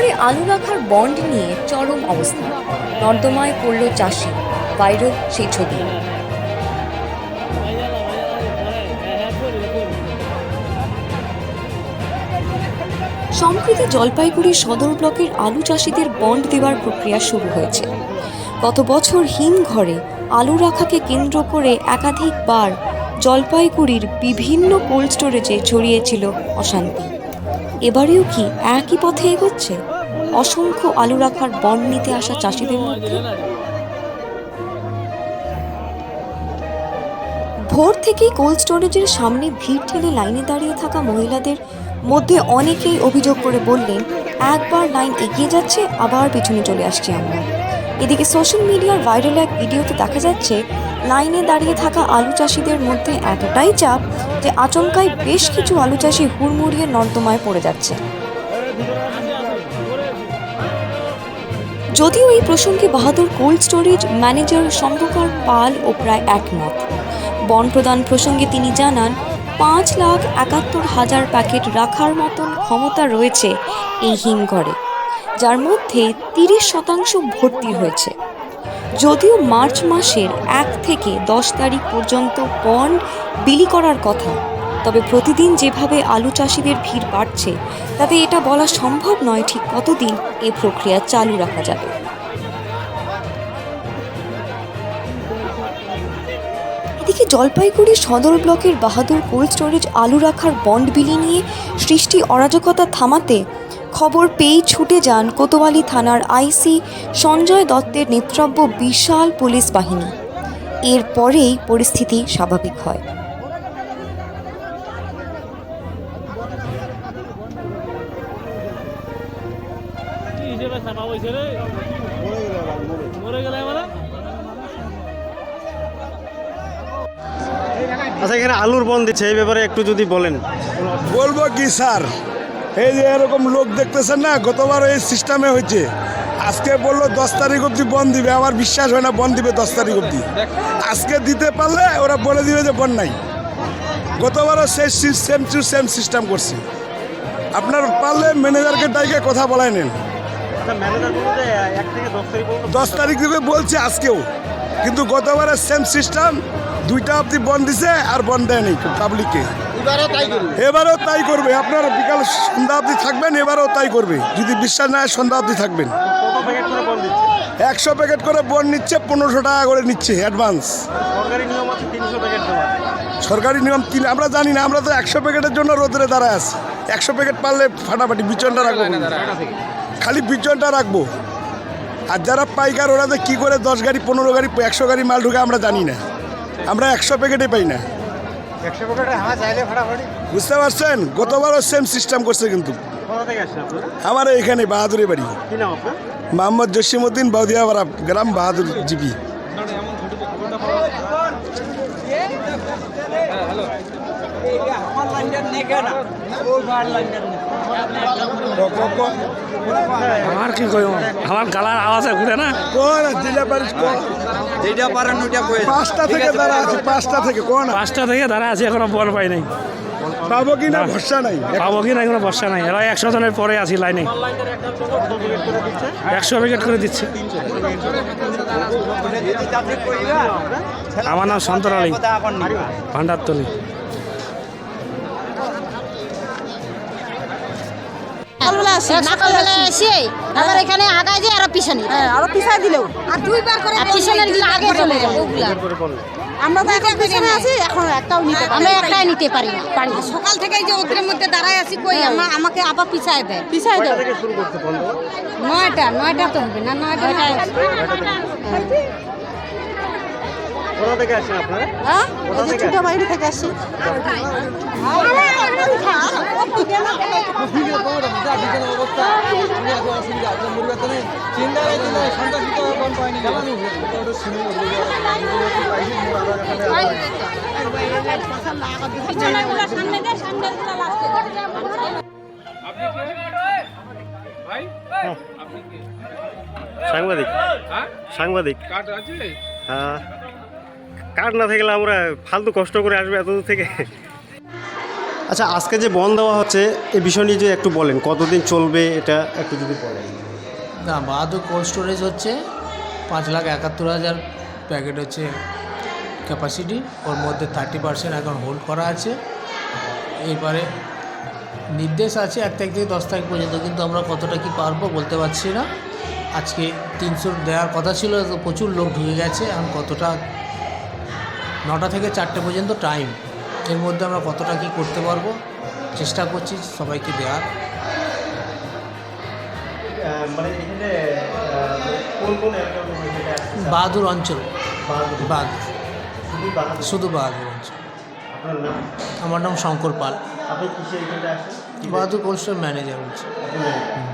আলু রাখার বন্ড নিয়ে চরম অবস্থা। নর্দমায় পড়ল চাষি। ভাইরাল সেই ছবি। সম্প্রতি জলপাইগুড়ি সদর ব্লকের আলু চাষিদের বন্ড দেওয়ার প্রক্রিয়া শুরু হয়েছে। গত বছর হিমঘরে আলু রাখাকে কেন্দ্র করে একাধিকবার জলপাইগুড়ির বিভিন্ন কোল্ড স্টোরেজে ছড়িয়েছিল অশান্তি। এবারেও কি একই পথে এগোচ্ছে? অসংখ্য আলু রাখার বন নিতে আসা চাষিদের মধ্যে? ভোর থেকেই কোল্ড স্টোরেজের সামনে ভিড় ঠেলে লাইনে দাঁড়িয়ে থাকা মহিলাদের মধ্যে অনেকেই অভিযোগ করে বললেন, একবার লাইন এগিয়ে যাচ্ছে, আবার পিছনে চলে আসছি আমরা। এদিকে সোশ্যাল মিডিয়ার ভাইরাল এক ভিডিওতে দেখা যাচ্ছে লাইনে দাঁড়িয়ে থাকা আলু চাষিদের মধ্যে এতটাই চাপ যে আচমকায় বেশ কিছু আলু চাষি হুড়মুড়িয়ে নর্দমায় পড়ে যাচ্ছে। যদিও এই প্রসঙ্গে Bahadur cold storage manager Shankar Pal ও প্রায় একমত। বন প্রদান প্রসঙ্গে তিনি জানান, পাঁচ লাখ একাত্তর হাজার প্যাকেট রাখার মতন ক্ষমতা রয়েছে এই হিমঘরে। যার মধ্যে তিরিশ শতাংশ ভর্তি হয়েছে। যদিও মার্চ মাসের এক থেকে দশ তারিখ পর্যন্ত বন্ড বিলি করার কথা, তবে প্রতিদিন যেভাবে আলু চাষিদের ভিড় বাড়ছে, তাতে এটা বলা সম্ভব নয় ঠিক কতদিন এ প্রক্রিয়া চালু রাখা যাবে। এদিকে জলপাইগুড়ি সদর ব্লকের বাহাদুর কোল্ড স্টোরেজ আলু রাখার বন্ড বিলি নিয়ে সৃষ্টি অরাজকতা থামাতে খবর পেয়েই ছুটে যান কোতোয়ালি থানার আইসি সঞ্জয় দত্তের নেতৃত্ব বিশাল পুলিশ বাহিনী। এরপরেই পরিস্থিতি স্বাভাবিক হয়। আচ্ছা এখানে আলুর বন দিচ্ছে এই ব্যাপারে একটু যদি বলেন। বলব কি স্যার? এই যে এরকম লোক দেখতেছেন না গতবার এই সিস্টেমে হয়েছে। আজকে বলল দশ তারিখ অবধি বন দিবে আমার বিশ্বাস হয় না বন দিবে দশ তারিখ অবধি। আজকে দিতে পারলে ওরা বলে দিবে যে বন নাই। গতবারও সেই সেম টু সেম সিস্টেম করছে। আপনার পারলে ম্যানেজারকে ডাইকে কথা বলাই নেন। দশ তারিখ পর্যন্ত দশ তারিখ দিবে বলছে আজকেও। কিন্তু গতবারের সেম সিস্টেম দুইটা অবধি বন দিছে আর বন দেয়নি পাবলিককে এবারেও তাই করবে। আপনারা বিকাল সন্ধ্যা অবধি থাকবেন এবারও তাই করবে। যদি বিশ্বাস না হয় সন্ধ্যা অবধি থাকবেন। কত প্যাকেট করে বন দিচ্ছে একশো প্যাকেট করে বন নিচ্ছে পনেরোশো টাকা করে নিচ্ছে অ্যাডভান্স। সরকারি নিয়ম আছে তিনশো প্যাকেট সরকারি নিয়ম তিন আমরা জানি না আমরা তো একশো প্যাকেটের জন্য রোদরে দাঁড়ায় আছি। একশো প্যাকেট পারলে ফাটাফাটি বিচনটা রাখব। খালি বিচনটা রাখব। আর যারা পাইকার ওরা যে কী করে দশ গাড়ি পনেরো গাড়ি একশো গাড়ি মাল ঢুকে আমরা জানি না। আমরা একশো প্যাকেটে পাই না। বুঝতে পারছেন? গতবারও সেম সিস্টেম করছে কিন্তু। কোথা থেকে আসছে আমার এখানে বাহাদুরি বাড়ি। কি মোহাম্মদ জসিমুদ্দিন বাউদিয়াপাড়া গ্রাম বাহাদুর জিপি। আমার কি কই আমার গালার আওয়াজে ঘুরে না? কোন? জেলা পারিস কোন? যেটা পারেন ওইটা কয়ে পাঁচটা থেকে দাঁড়া আছে পাঁচটা থেকে কোন? পাঁচটা থেকে দাঁড়া আছি এখনও বল পাই নাই। পাবো কি না? ভরসা নাই। পাবো কি না? এখনও বর্ষা নাই। এরা একশো জনের পরে আছি লাইনে। একশো প্যাকেট করে দিচ্ছে। আমার নাম সন্তর আলী। ভান্ডারতলি। সকালবেলা আসি সকালবেলা এসে আবার এখানে আগায় যায় আর পিছনে হ্যাঁ আরও পিছায় দিলেও আর দুইবার করে পিছনে দিলে আগে চলে যায় ওগুলা আমরা তো এখন পিছনে আছি এখন একটাও নিতে আমরা একটাই নিতে পারি না পারি সকাল থেকে যে ওদের মধ্যে দাঁড়ায় আছি কই আমা আমাকে আবার পিছায় দেয় পিছায় দেয় থেকে শুরু করছে বন্ধ নয়টা নয়টা তো হবে না নয়টা কোথা থেকে আসছেন আপনারা হ্যাঁ ছোট বাইরে থেকে আসি সাংবাদিক। সাংবাদিক। হ্যাঁ। কার্ড না থাকলে আমরা ফালতু কষ্ট করে আসবে এত দূর থেকে। আচ্ছা আজকে যে বন দেওয়া হচ্ছে এই বিষয় নিয়ে যে একটু বলেন কতদিন চলবে এটা একটু যদি বলেন। না বাহাদুর কোল্ড স্টোরেজ হচ্ছে পাঁচ লাখ একাত্তর হাজার প্যাকেট হচ্ছে ক্যাপাসিটি ওর মধ্যে থার্টি পার্সেন্ট এখন হোল্ড করা আছে। এবারে নির্দেশ আছে এক তারিখ থেকে দশ তারিখ পর্যন্ত কিন্তু আমরা কতটা কি পারব বলতে পারছি না। আজকে তিনশো দেওয়ার কথা ছিল তো প্রচুর লোক ঢুকে গেছে এখন কতটা নটা থেকে চারটে পর্যন্ত টাইম এর মধ্যে আমরা কতটা কি করতে পারব? চেষ্টা করছি সবাইকে দেওয়ার। মানে বাহাদুর অঞ্চল। বাহাদুর। শুধু বাহাদুর অঞ্চল। আমার নাম শঙ্কর পাল। বাহাদুর কোল্ড ম্যানেজার হচ্ছে আপনি